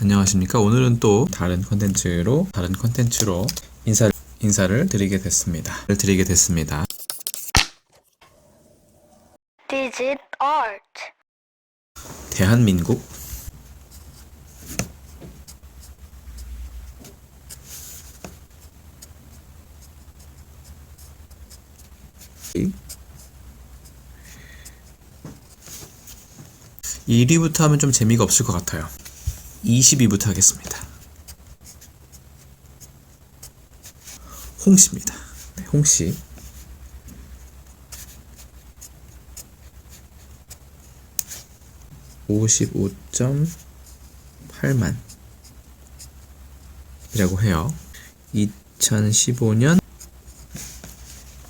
안녕하십니까. 오늘은 또 다른 컨텐츠로, 다른 컨텐츠로 인사, 인사를 드리게 됐습니다. 드리게 됐습니다. Digit Art. 대한민국 이 1위부터 하면 좀 재미가 없을 것 같아요. 22부터 하겠습니다. 홍씨입니다. 네, 홍씨. 오십오 점 8만 이라고 해요. 2015년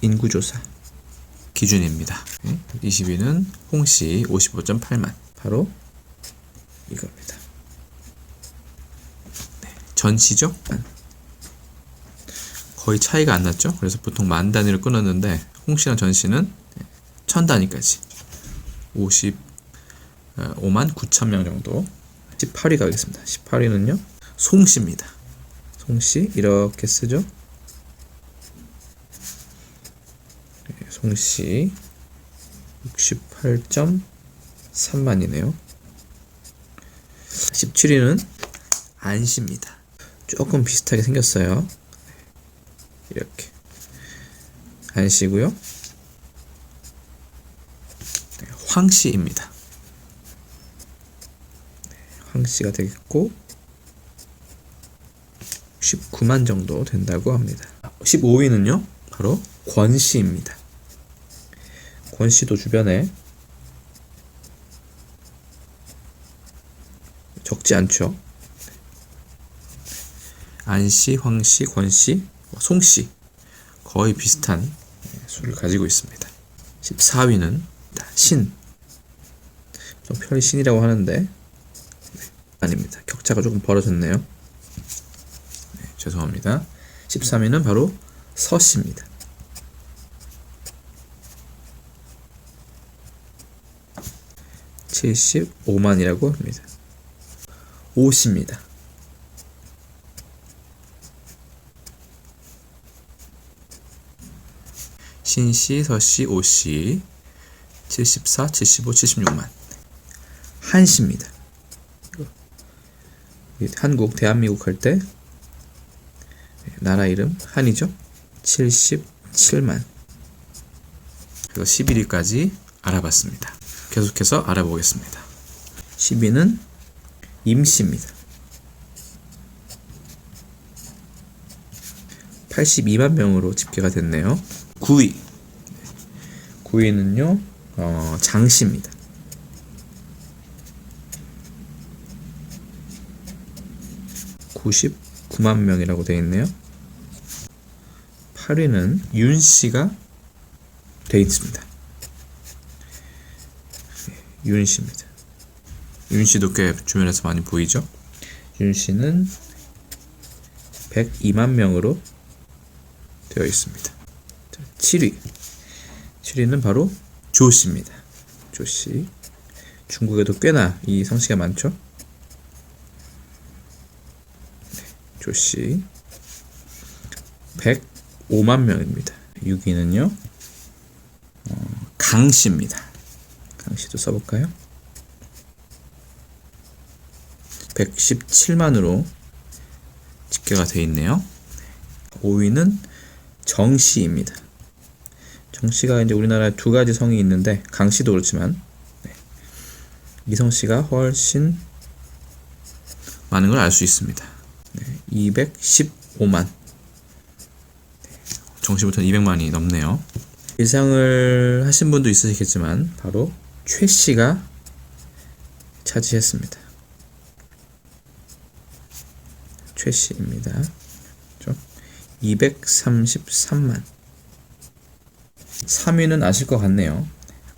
인구조사 기준입니다. 20위는 홍씨 55.8만 바로 이겁니다. 네, 전시죠? 거의 차이가 안 났죠? 그래서 보통 만 단위를 끊었는데 홍씨랑 전시는 천 단위까지 50 5만 9천 명 정도 18위 가겠습니다. 18위는요. 송씨입니다. 송씨 이렇게 쓰죠. 네, 송씨 68.3만이네요. 17위는 안씨입니다. 조금 비슷하게 생겼어요. 이렇게 안씨고요. 네, 황씨입니다. 황씨가 되겠고 19만 정도 된다고 합니다. 15위는요. 바로 권씨입니다. 권씨도 주변에 적지 않죠. 안씨, 황씨, 권씨, 송씨 거의 비슷한 수를 가지고 있습니다. 14위는 신. 좀 편히 신이라고 하는데 아닙니다. 격차가 조금 벌어졌네요. 네, 죄송합니다. 13위는 바로 서씨입니다. (75만이라고) 합니다. 오씨입니다. 신씨, 서씨, 오씨 74, 75, 76만 한씨입니다. 한국, 대한민국 할 때 나라 이름 한이죠. 77만. 그리고 11위까지 알아봤습니다. 계속해서 알아보겠습니다. 10위는 임씨입니다. 82만 명으로 집계가 됐네요. 9위. 9위는요, 어, 장씨입니다. 99만 명이라고 되어 있네요. 8위는 윤 씨가 되어 있습니다. 네, 윤 씨입니다. 윤 씨도 꽤 주변에서 많이 보이죠? 윤 씨는 102만 명으로 되어 있습니다. 7위. 7위는 바로 조 씨입니다. 조 씨. 중국에도 꽤나 이 성씨가 많죠? 조씨 105만 명입니다. 6위는요 어, 강씨입니다. 강씨도 써볼까요? 117만으로 집계가 되어 있네요. 5위는 정씨입니다. 정씨가 이제 우리나라에 두 가지 성이 있는데 강씨도 그렇지만 네. 이성 씨가 훨씬 많은 걸 알 수 있습니다. 215만. 정시부터는 200만이 넘네요. 예상을 하신 분도 있으시겠지만 바로 최 씨가 차지했습니다. 최 씨입니다. 233만. 3위는 아실 것 같네요.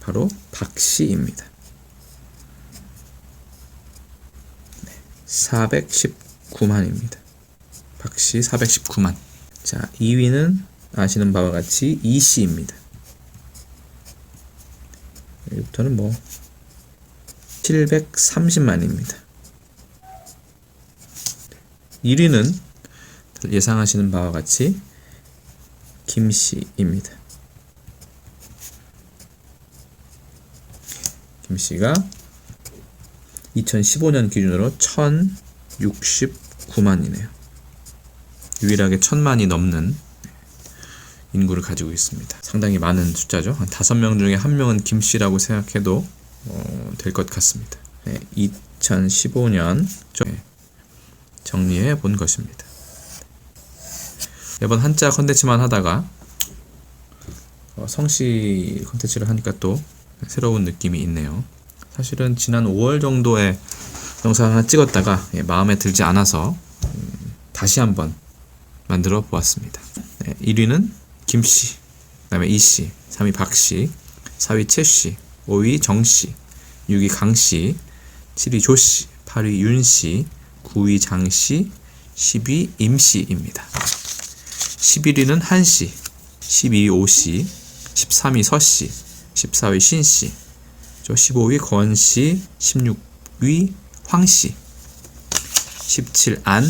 바로 박 씨입니다. 419만입니다. 박씨 419만. 자, 2위는 아시는 바와 같이 이씨입니다. 여기부터는 뭐 730만입니다. 1위는 예상하시는 바와 같이 김씨입니다. 김씨가 2015년 기준으로 1069만이네요. 유일하게 1000만이 넘는 인구를 가지고 있습니다. 상당히 많은 숫자죠. 한 5명 중에 한 명은 김씨라고 생각해도 어, 될것 같습니다. 네, 2015년 정리해 본 것입니다. 매번 한자 컨텐츠만 하다가 어, 성씨 컨텐츠를 하니까 또 새로운 느낌이 있네요. 사실은 지난 5월 정도에 영상 하나 찍었다가 예, 마음에 들지 않아서 음, 다시 한번 만들어 보았습니다. 네, 1위는 김씨, 그 다음에 이씨, 3위 박씨, 4위 채씨, 5위 정씨, 6위 강씨, 7위 조씨, 8위 윤씨, 9위 장씨, 10위 임씨입니다. 11위는 한씨, 12위 오씨, 13위 서씨, 14위 신씨, 저 15위 권씨, 16위 황씨, 17 안,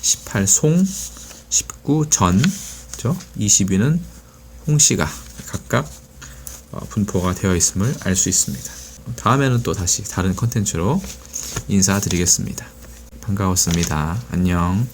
18 송, 19 전, 저 20위는 홍씨가 각각 어, 분포가 되어 있음을 알 수 있습니다. 다음에는 또 다시 다른 컨텐츠로 인사드리겠습니다. 반가웠습니다. 안녕.